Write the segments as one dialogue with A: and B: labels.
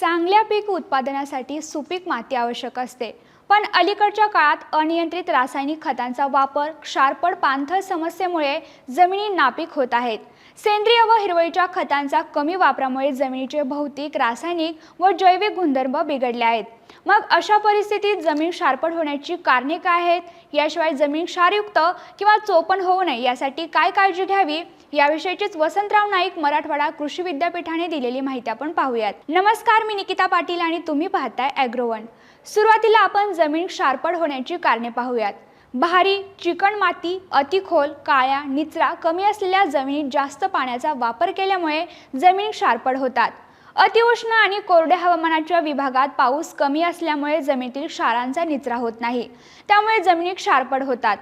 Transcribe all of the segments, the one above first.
A: चांगल्या पीक उत्पादनासाठी सुपीक माती आवश्यक असते. पण अलीकडच्या काळात अनियंत्रित रासायनिक खतांचा वापर क्षारपड पाणथळ समस्येमुळे जमिनी नापीक होत आहेत. सेंद्रिय व हिरवळीच्या खतांचा कमी वापरामुळे जमिनीचे भौतिक रासायनिक व जैविक गुणधर्म बिघडले आहेत. मग अशा परिस्थितीत जमीन क्षारपड होण्याची कारणे काय आहेत? याशिवाय जमीन क्षारयुक्त किंवा चोपण होऊ नये यासाठी काय काळजी घ्यावी? याविषयीचीच वसंतराव नाईक मराठवाडा कृषी विद्यापीठाने दिलेली माहिती आपण पाहूयात. नमस्कार मी निकिता पाटील आणि तुम्ही पाहताय ॲग्रोवन सुरुवातीला आपण जमीन क्षारपड होण्याची कारणे पाहूयात. भारी चिकण माती अतिखोल काळ्या निचरा कमी असलेल्या जमिनीत जास्त पाण्याचा वापर केल्यामुळे जमीन क्षारपड होतात. अतिउष्ण आणि कोरड्या हवामानाच्या विभागात पाऊस कमी असल्यामुळे जमिनीतील क्षारांचा निचरा होत नाही. त्यामुळे जमिनी क्षारपड होतात.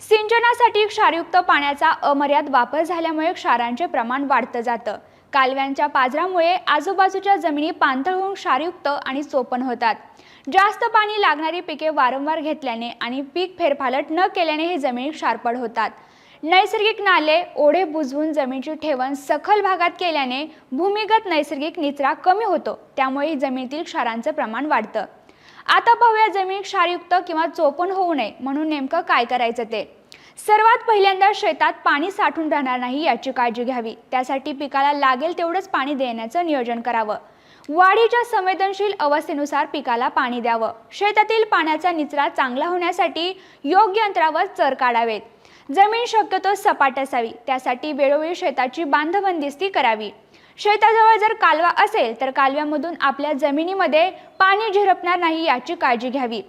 A: सिंचनासाठी क्षारयुक्त पाण्याचा अमर्याद वापर झाल्यामुळे क्षारांचे प्रमाण वाढतं जातं. कालव्यांच्या पाजरामुळे आजूबाजूच्या जमिनी पाणथळ होऊन क्षारयुक्त आणि चोपण होतात. जास्त पाणी लागणारी पिके वारंवार घेतल्याने आणि पीक फेरफालट न केल्याने हे जमिनी क्षारपड होतात. नैसर्गिक नाले ओढे बुजवून जमिनीची ठेवण सखल भागात केल्याने भूमिगत नैसर्गिक निचरा कमी होतो. त्यामुळे जमिनीतील क्षारांचं प्रमाण वाढतं. आता पाहूया जमीन क्षारयुक्त किंवा चोपण होऊ नये म्हणून नेमकं काय करायचं ते. सर्वात पहिल्यांदा शेतात पाणी साठून राहणार नाही याची काळजी घ्यावी. त्यासाठी पिकाला लागेल तेवढंच पाणी देण्याचं नियोजन करावं. वाढीच्या संवेदनशील अवस्थेनुसार पिकाला पाणी द्यावं. शेतातील पाण्याचा निचरा चांगला होण्यासाठी योग्य अंतरावर चर काढावेत. जमीन शक्यतो सपाट असावी. त्यासाठी वेळोवेळी शेताची बांधबंदिस्ती करावी. शेताजवळ जर कालवा असेल तर कालव्यामधून आपल्या जमिनीमध्ये पाणी झिरपणार नाही याची काळजी घ्यावी.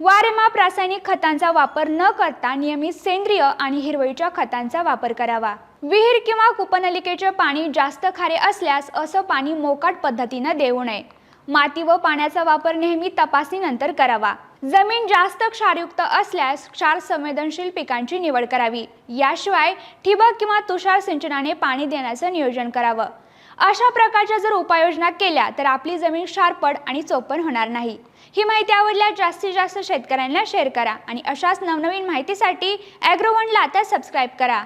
A: वारेमाप रासायनिक खतांचा वापर न करता नियमित सेंद्रिय आणि हिरवळीच्या खतांचा वापर करावा. विहीर किंवा कुपनलिकेचे पाणी जास्त खारे असल्यास असं पाणी मोकाट पद्धतीनं देऊ नये. माती व पाण्याचा वापर नेहमी तपासणीनंतर करावा. जमीन जास्त क्षारयुक्त असल्यास क्षार संवेदनशील पिकांची निवड करावी. याशिवाय ठिबक किंवा तुषार सिंचनाने पाणी देण्याचं नियोजन करावं. अशा प्रकारच्या जर उपाययोजना केल्या तर आपली जमीन क्षारपड आणि चोपण होणार नाही. ही माहिती आवडल्यास जास्तीत जास्त शेतकऱ्यांना शेअर करा आणि अशाच नवनवीन माहितीसाठी ॲग्रोवनला आता सबस्क्राईब करा.